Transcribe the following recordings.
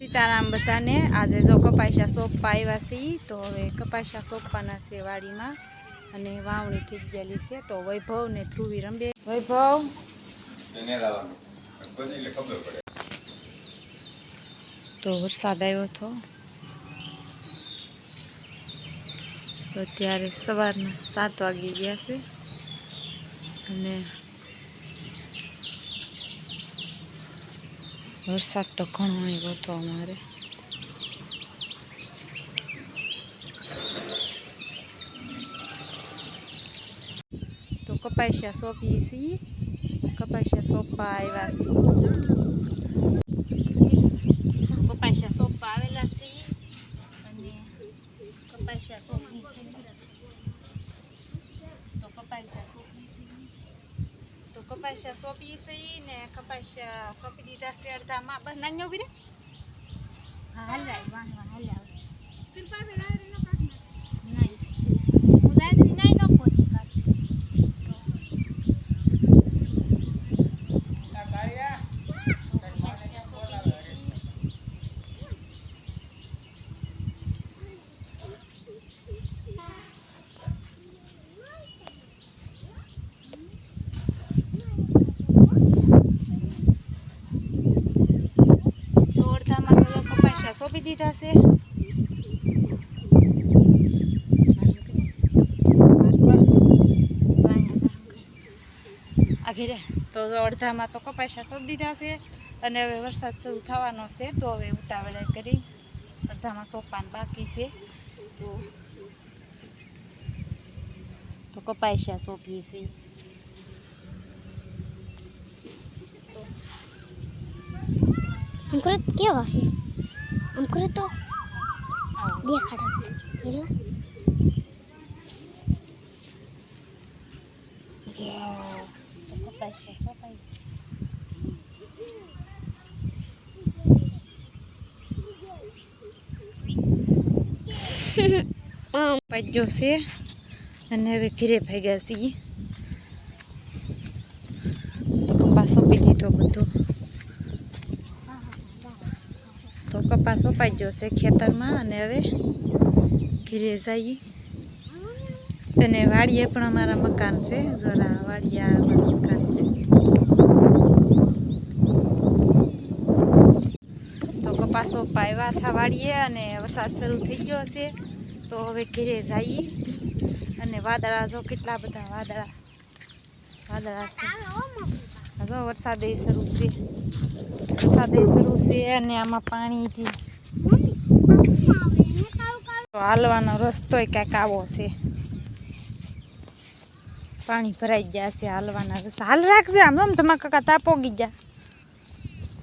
સીતારામ બધાને. આજે જો કપાસિયા સોપા આવ્યા છીએ તો હવે કપાસિયા સોપાના છે વાડીમાં અને વાવણી થઈ ગયેલી છે. તો વૈભવ ને ધ્રુવી રંબે. વૈભવ. તો વરસાદ આવ્યો હતો. તો અત્યારે સવારના સાત વાગી ગયા છે. અને વરસાદ તો ઘણો આવ્યો હતો અમારે. તો કપાસિયા સોંપીએ છીએ. કપાસિયા સોંપવા આવ્યા છીએ. કપાસિયા સોંપવા આવેલા છીએ. અને કપાસિયા સોંપી છીએ. તો કપાસિયા કપાસિયા સોંપી છે ને કપાસિયા સોંપી દીધા છે અડધામાં. બસ નાની ઊભી રે હા હાલ્યા વાહ વાહ હાલ્યા નહીં હું દાદરી નહીં ન પહોંચી કાઢી તો અડધામાં તો કપાસિયા સોંપી દીધા છે. આઘેરે તો અડધામાં તો કપાસા સોંપી દીધા અને હવે વરસાદ શરૂ થવાનો છે, તો હવે ઉતાવળે કરી અડધામાં સોંપવાનું બાકી છે. તો તો કપાસિયા સોંપીએ છીએ અંકુરત કેવા છે? દેખાડા. હેલો? તો આમ પાજ્યો છે. અને હવે ઘીરે ભાગ્યા છીએ. કપાસ સોંપી દીધો બધો. તો કપાસ વપાઈ ગયો છે ખેતરમાં અને હવે ઘીરે જઈએ. અને વાડીએ પણ અમારા મકાન છે, જરા વાડીયા મકાન છે. તો કપાસ વપાવ્યા હતા વાડીએ અને વરસાદ શરૂ થઈ ગયો છે, તો હવે ઘીરે જઈએ. અને વાદળા જો કેટલા બધા વાદળા વાદળા છે. જો વરસાદ શરૂ છે. વરસાદ શરૂ છે અને આમાં પાણીથી હાલવાનો રસ્તો કાંઈક આવો છે. પાણી ભરાઈ ગયા છે હાલવાના રસ્તા. હાલ રાખજે આમ આમ તમારા કાકા તાપો ગઈ ગયા.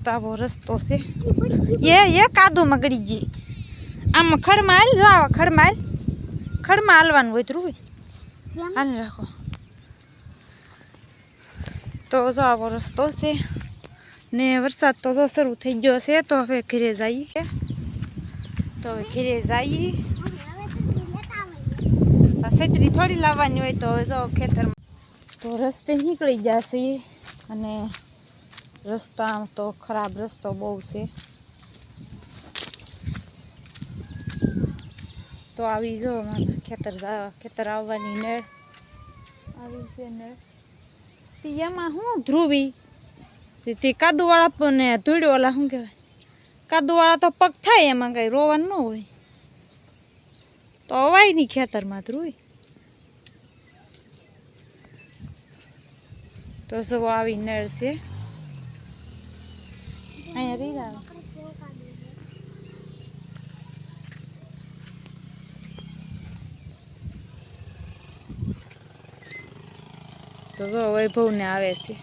તાપો રસ્તો છે. એ એ કાદો મગડી જઈ આમાં ખડમાં હાલ, જો ખડમાં હાલ. ખડમાં હાલવાનું હોય તો હાલ રાખો. તો જો આવો રસ્તો છે. ને વરસાદ તો જો શરૂ થઈ ગયો છે, તો હવે ઘરે જઈએ. તો હવે ઘરે જઈએ. છત્રી થોડી લાવવાની હોય તો હવે જો ખેતરમાં. તો રસ્તે નીકળી જશે અને રસ્તા તો ખરાબ રસ્તો બહુ છે. તો આવી જો ખેતર ખેતર આવવાની નેળ આવી છે તે એમાં શું ધ્રુવી? તે કાદુવાળા ને ધૂળવાળા શું કહેવાય? કાદુવાળા તો પગ થાય એમાં કાંઈ, રોવાનું ન હોય. તો અવાય નહીં ખેતરમાં ધ્રુવી. તો જો આવી નળ છે. અહીંયા રહી તો જો વૈભવને આવે છે.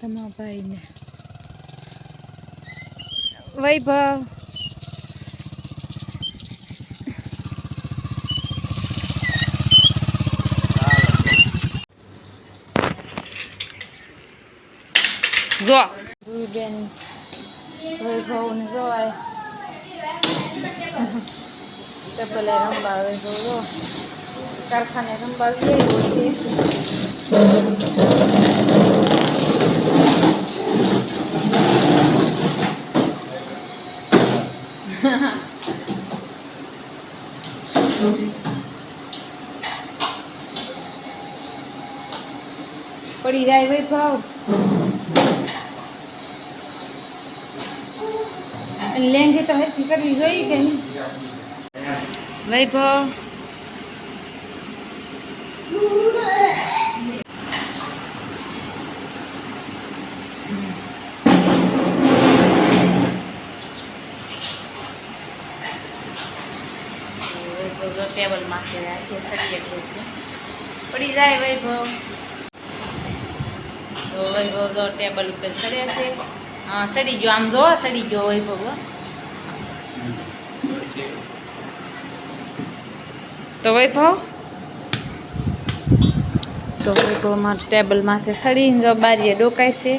તમારા ભાઈને. વૈભવ. જો. બેન વૈભવને જોવાય. ટપલે રમવા વૈભવ જો. કારખાને રમવા ગયેલો છે પડી જાય વૈભવ લેંઘી તો હેઠી કરવી જોઈએ કે નહીં વૈભવ વૈભવ જો ટેબલ રાખીએ સડી પડી જાય વૈભવ તો વૈભવ જો ટેબલ ઉપર સડ્યા છે સડી ગયો આમ જો સડી ગયો વૈભવ તો વૈભવ? તો ટેબલ માથે સડીને જો બારીએ ડોકાય છે.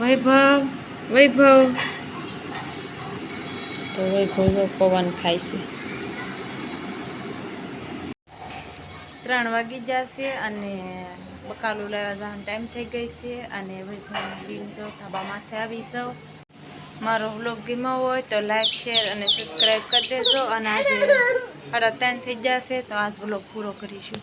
વૈભવ વૈભવ. તો વૈભવ પવન ખાય છે. ત્રણ વાગી જશે અને બકાલું લેવા જવાનો ટાઈમ થઈ ગઈ છે અને બીન જો ધાબામાંથી માથે આવી સૌ મારો વ્લોગ ગમ્યો હોય તો લાઈક શેર અને સબસ્ક્રાઈબ કરી દેજો. અને આજે સાડા ત્રણ થઈ જશે તો આજ વ્લોગ પૂરો કરીશું.